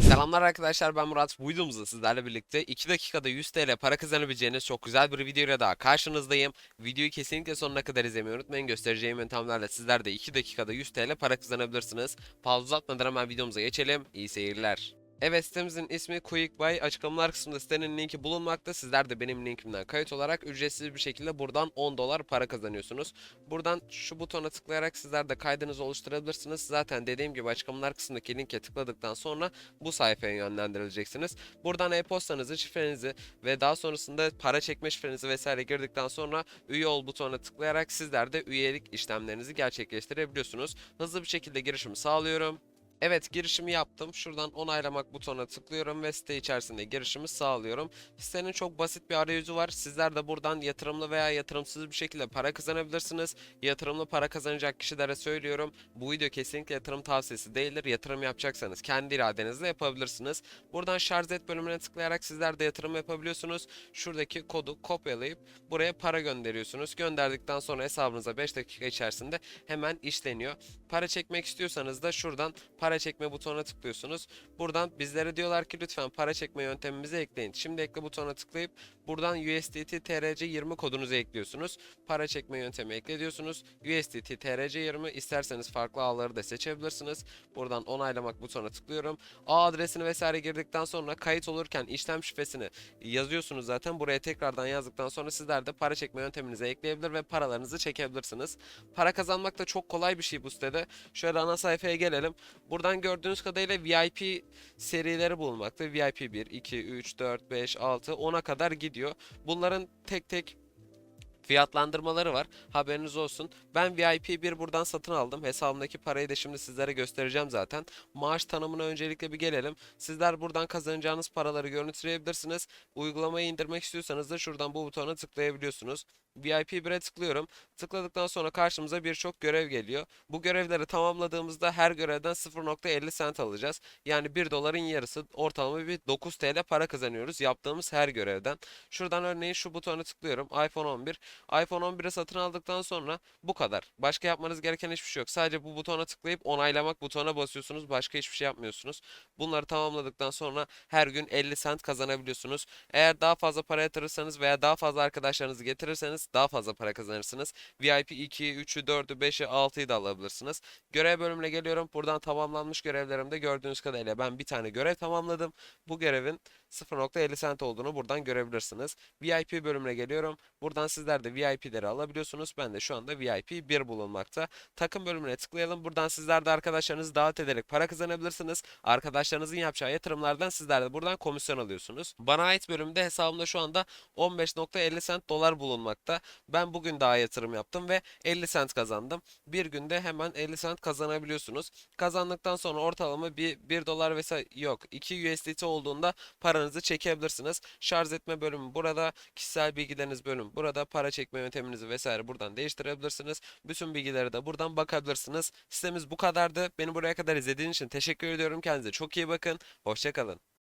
Selamlar arkadaşlar ben Murat. Bu videomuzda sizlerle birlikte 2 dakikada 100 TL para kazanabileceğiniz çok güzel bir videoyla daha karşınızdayım. Videoyu kesinlikle sonuna kadar izlemeyi unutmayın. Göstereceğim yöntemlerle sizler de 2 dakikada 100 TL para kazanabilirsiniz. Fazla uzatmadan hemen videomuza geçelim. İyi seyirler. Evet sitemizin ismi QuickBuy. Açıklamalar kısmında sitenin linki bulunmakta. Sizler de benim linkimden kayıt olarak ücretsiz bir şekilde buradan 10 dolar para kazanıyorsunuz. Buradan şu butona tıklayarak sizler de kaydınızı oluşturabilirsiniz. Zaten dediğim gibi açıklamalar kısmındaki linke tıkladıktan sonra bu sayfaya yönlendirileceksiniz. Buradan e-postanızı, şifrenizi ve daha sonrasında para çekme şifrenizi vesaire girdikten sonra üye ol butonuna tıklayarak sizler de üyelik işlemlerinizi gerçekleştirebiliyorsunuz. Hızlı bir şekilde girişimi sağlıyorum. Evet girişimi yaptım. Şuradan onaylamak butonuna tıklıyorum ve site içerisinde girişimi sağlıyorum. Sitenin çok basit bir arayüzü var. Sizler de buradan yatırımlı veya yatırımsız bir şekilde para kazanabilirsiniz. Yatırımlı para kazanacak kişilere söylüyorum. Bu video kesinlikle yatırım tavsiyesi değildir. Yatırım yapacaksanız kendi iradenizle yapabilirsiniz. Buradan şarj et bölümüne tıklayarak sizler de yatırım yapabiliyorsunuz. Şuradaki kodu kopyalayıp buraya para gönderiyorsunuz. Gönderdikten sonra hesabınıza 5 dakika içerisinde hemen işleniyor. Para çekmek istiyorsanız da şuradan para çekme butonuna tıklıyorsunuz. Buradan bizlere diyorlar ki lütfen para çekme yöntemimizi ekleyin. Şimdi ekle butonuna tıklayıp buradan USDT TRC20 kodunuzu ekliyorsunuz. Para çekme yöntemi ekle diyorsunuz. USDT TRC20 isterseniz farklı ağları da seçebilirsiniz. Buradan onaylamak butonuna tıklıyorum. Ağ adresini vesaire girdikten sonra kayıt olurken işlem şifresini yazıyorsunuz zaten. Buraya tekrardan yazdıktan sonra sizler de para çekme yönteminize ekleyebilir ve paralarınızı çekebilirsiniz. Para kazanmak da çok kolay bir şey bu sitede. Şöyle ana sayfaya gelelim. Buradan gördüğünüz kadarıyla VIP serileri bulunmakta. VIP 1, 2, 3, 4, 5, 6, 10'a kadar gidiyor. Bunların tek tek fiyatlandırmaları var. Haberiniz olsun. Ben VIP 1 buradan satın aldım. Hesabımdaki parayı da şimdi sizlere göstereceğim zaten. Maaş tanımına öncelikle bir gelelim. Sizler buradan kazanacağınız paraları görüntüleyebilirsiniz. Uygulamayı indirmek istiyorsanız da şuradan bu butona tıklayabiliyorsunuz. VIP 1'e tıklıyorum. Tıkladıktan sonra karşımıza birçok görev geliyor. Bu görevleri tamamladığımızda her görevden 0.50 cent alacağız. Yani 1 doların yarısı ortalama bir 9 TL para kazanıyoruz yaptığımız her görevden. Şuradan örneğin şu butona tıklıyorum. iPhone 11. iPhone 11'i satın aldıktan sonra bu kadar. Başka yapmanız gereken hiçbir şey yok. Sadece bu butona tıklayıp onaylamak butonuna basıyorsunuz. Başka hiçbir şey yapmıyorsunuz. Bunları tamamladıktan sonra her gün 50 cent kazanabiliyorsunuz. Eğer daha fazla para yatırırsanız veya daha fazla arkadaşlarınızı getirirseniz daha fazla para kazanırsınız. VIP 2'yi, 3'ü, 4'ü, 5'i, 6'yı da alabilirsiniz. Görev bölümüne geliyorum. Buradan tamamlanmış görevlerimde gördüğünüz kadarıyla ben bir tane görev tamamladım. Bu görevin 0.50 cent olduğunu buradan görebilirsiniz. VIP bölümüne geliyorum. Buradan sizler de VIP'leri alabiliyorsunuz. Ben de şu anda VIP 1 bulunmakta. Takım bölümüne tıklayalım. Buradan sizler de arkadaşlarınızı davet ederek para kazanabilirsiniz. Arkadaşlarınızın yapacağı yatırımlardan sizler de buradan komisyon alıyorsunuz. Bana ait bölümde hesabımda şu anda 15.50 cent dolar bulunmakta. Ben bugün daha yatırım yaptım ve 50 cent kazandım. Bir günde hemen 50 cent kazanabiliyorsunuz. Kazandıktan sonra ortalama bir 1 dolar vesaire yok 2 USDT olduğunda paranızı çekebilirsiniz. Şarj etme bölümü burada, kişisel bilgileriniz bölüm burada, para çekme yönteminizi vesaire buradan değiştirebilirsiniz. Bütün bilgileri de buradan bakabilirsiniz. Sitemiz bu kadardı. Beni buraya kadar izlediğiniz için teşekkür ediyorum. Kendinize çok iyi bakın. Hoşçakalın.